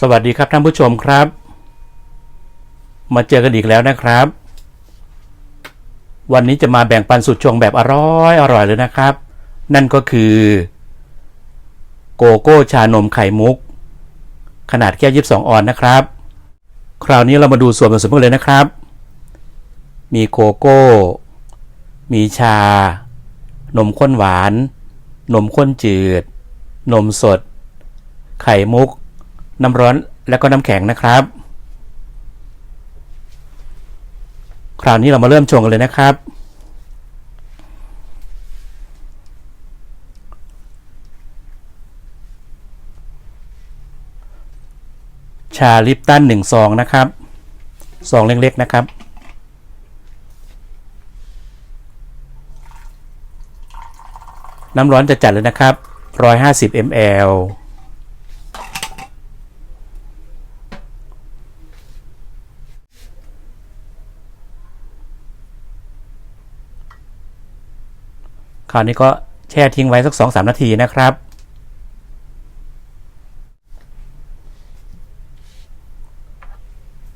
สวัสดีครับท่านผู้ชมครับ มาเจอกันอีกแล้วนะครับ วันนี้จะมาแบ่งปันสุดชงแบบอร่อยอร่อยเลยนะครับ นั่นก็คือ โกโก้ชานมไข่มุก ขนาดแค่22ออนนะครับ คราวนี้เรามาดูส่วนผสมกันเลยนะครับ มีโกโก้ มีชา นมข้นหวาน นมข้นจืด นมสด ไข่มุก น้ำร้อนและก็น้ำแข็งนะครับ คราวนี้เรามาเริ่มชงกันเลยนะครับ ชาลิปตันหนึ่งซองนะครับซองเล็กๆนะครับน้ำร้อนจะจัดเลยนะครับ 150 ml ราวนี้ก็แช่ทิ้งไว้สัก 2-3 นาทีนะครับ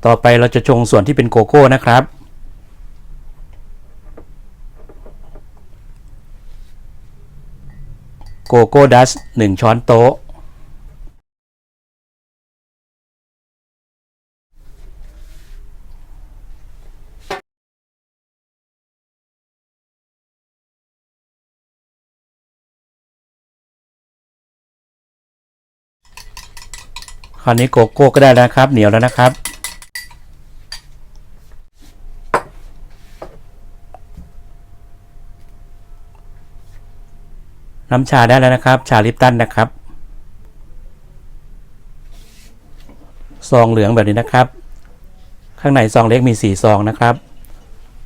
ต่อไปเราจะชงส่วนที่เป็นโกโก้นะครับโกโก้ดัสหนึ่งช้อนโต๊ะ คราวนี้โกโก้ก็ได้แล้วนะครับ เหนียวแล้วนะครับ น้ำชาได้แล้วนะครับ ชาลิปตันนะครับซองเหลืองแบบนี้นะครับ ข้างในซองเล็กมีสี่ซองนะครับ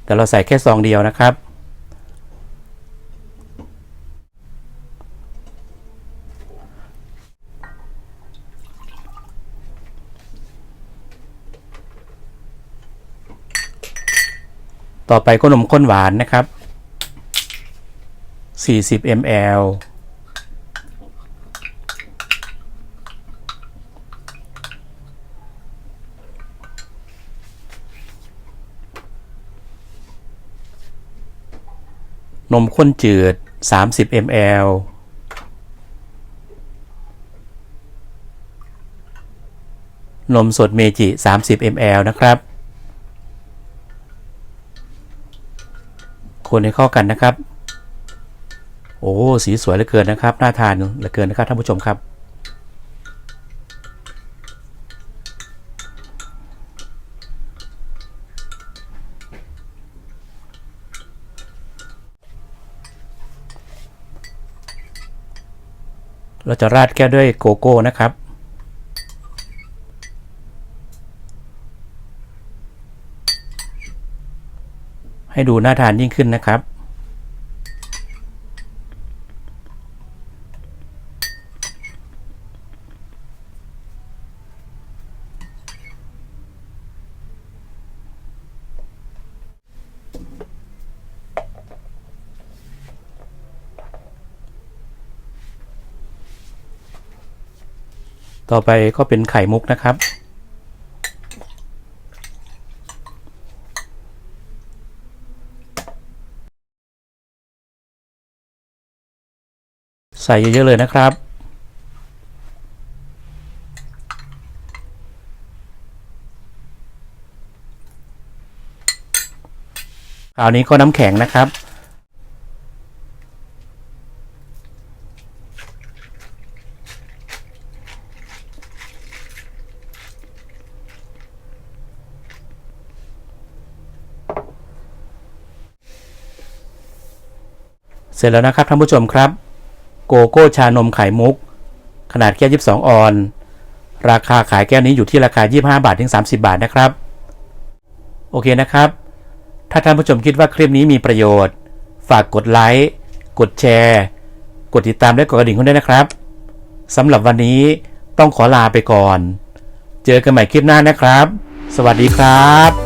แต่เราใส่แค่ซองเดียวนะครับ ต่อไปก็นมข้นหวานนะครับ 40 ml นมข้นจืด 30 ml นมสดเมจิ 30 ml นะครับ คนให้เข้ากันนะครับ โอ้สีสวยเหลือเกินนะครับน่าทานเหลือเกินนะครับท่านผู้ชมครับ เราจะราดแก้วด้วยโกโก้นะครับ ให้ดูน่าทานยิ่งขึ้นนะครับ ต่อไปก็เป็นไข่มุกนะครับ ใส่เยอะๆเลยนะครับ คราวนี้ก็น้ำแข็งนะครับ เสร็จแล้วนะครับท่านผู้ชมครับ โกโก้ชานมไข่มุก ขนาดแก้ว 22 ออน ราคาขายแก้วนี้อยู่ที่ราคา 25 บาทถึง 30 บาทนะครับ โอเคนะครับ ถ้าท่านผู้ชมคิดว่าคลิปนี้มีประโยชน์ ฝากกดไลค์ กดแชร์ กดติดตามและกดกระดิ่งคุณด้วยนะครับสำหรับวันนี้ต้องขอลาไปก่อน เจอกันใหม่คลิปหน้านะครับ สวัสดีครับ